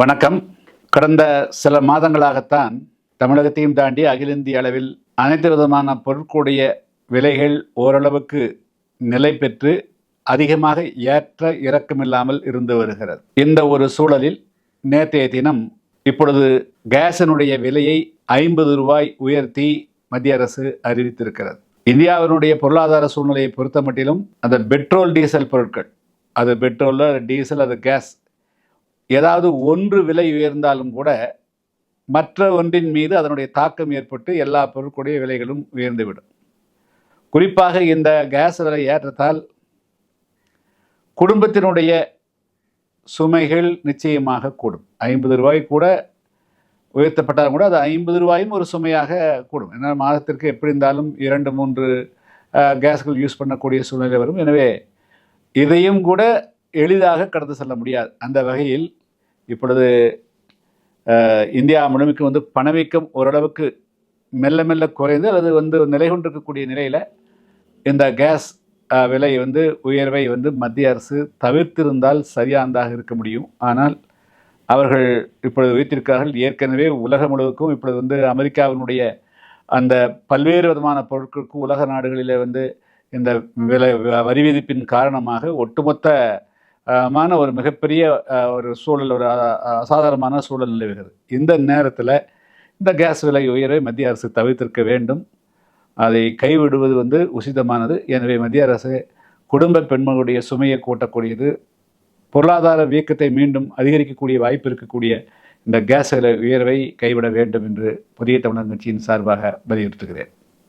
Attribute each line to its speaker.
Speaker 1: வணக்கம். கடந்த சில மாதங்களாகத்தான் தமிழகத்தையும் தாண்டி அகில இந்திய அளவில் அனைத்து விதமான பொருட்களுடைய விலைகள் ஓரளவுக்கு நிலை பெற்று அதிகமாக ஏற்ற இறக்கமில்லாமல் இருந்து வருகிறது. இந்த ஒரு சூழலில் நேற்றைய தினம் இப்பொழுது கேஸினுடைய விலையை ஐம்பது ரூபாய் உயர்த்தி மத்திய அரசு அறிவித்திருக்கிறது. இந்தியாவினுடைய பொருளாதார சூழ்நிலையை பொறுத்த மட்டிலும் அந்த பெட்ரோல் டீசல் பொருட்கள் அது பெட்ரோலில் டீசல் அது கேஸ் ஏதாவது ஒன்று விலை உயர்ந்தாலும் கூட மற்ற ஒன்றின் மீது அதனுடைய தாக்கம் ஏற்பட்டு எல்லா பொருட்களுடைய விலைகளும் உயர்ந்துவிடும். குறிப்பாக இந்த கேஸ் விலை ஏற்றத்தால் குடும்பத்தினுடைய சுமைகள் நிச்சயமாக கூடும். ஐம்பது ரூபாய் கூட உயர்த்தப்பட்டாலும் கூட அது ஐம்பது ரூபாயும் ஒரு சுமையாக கூடும். ஏன்னா மாதத்திற்கு எப்படி இருந்தாலும் இரண்டு மூன்று கேஸ்கள் யூஸ் பண்ணக்கூடிய சூழ்நிலை வரும். எனவே இதையும் கூட எளிதாக கடந்து செல்ல முடியாது. அந்த வகையில் இப்பொழுது இந்தியா முழுமைக்கு வந்து பணவீக்கம் ஓரளவுக்கு மெல்ல மெல்ல குறைந்து அல்லது வந்து நிலை கொண்டிருக்கக்கூடிய நிலையில் இந்த கேஸ் விலை வந்து உயர்வை வந்து மத்திய அரசு தவிர்த்திருந்தால் சரியானதாக இருக்க முடியும். ஆனால் அவர்கள் இப்பொழுது வைத்திருக்கிறார்கள். ஏற்கனவே உலகம் முழுவதுக்கும் இப்பொழுது வந்து அமெரிக்காவினுடைய அந்த பல்வேறு விதமான பொருட்களுக்கும் உலக நாடுகளில் வந்து இந்த விலை வரி விதிப்பின் காரணமாக ஒட்டுமொத்த மான ஒரு மிகப்பெரிய ஒரு சூழல் ஒரு அசாதாரணமான சூழல் நிலவுகிறது இந்த நேரத்தில் இந்த கேஸ் விலை உயர்வை மத்திய அரசு தவிர்த்திருக்க வேண்டும். அதை கைவிடுவது வந்து உசிதமானது. எனவே மத்திய அரசு குடும்ப பெண்களுடைய சுமையை கூட்டக்கூடியது. பொருளாதார வீக்கத்தை மீண்டும் அதிகரிக்கக்கூடிய வாய்ப்பு இருக்கக்கூடிய இந்த கேஸ் விலை உயர்வை கைவிட வேண்டும் என்று புதிய தமிழர் கட்சியின் சார்பாக வலியுறுத்துகிறேன்.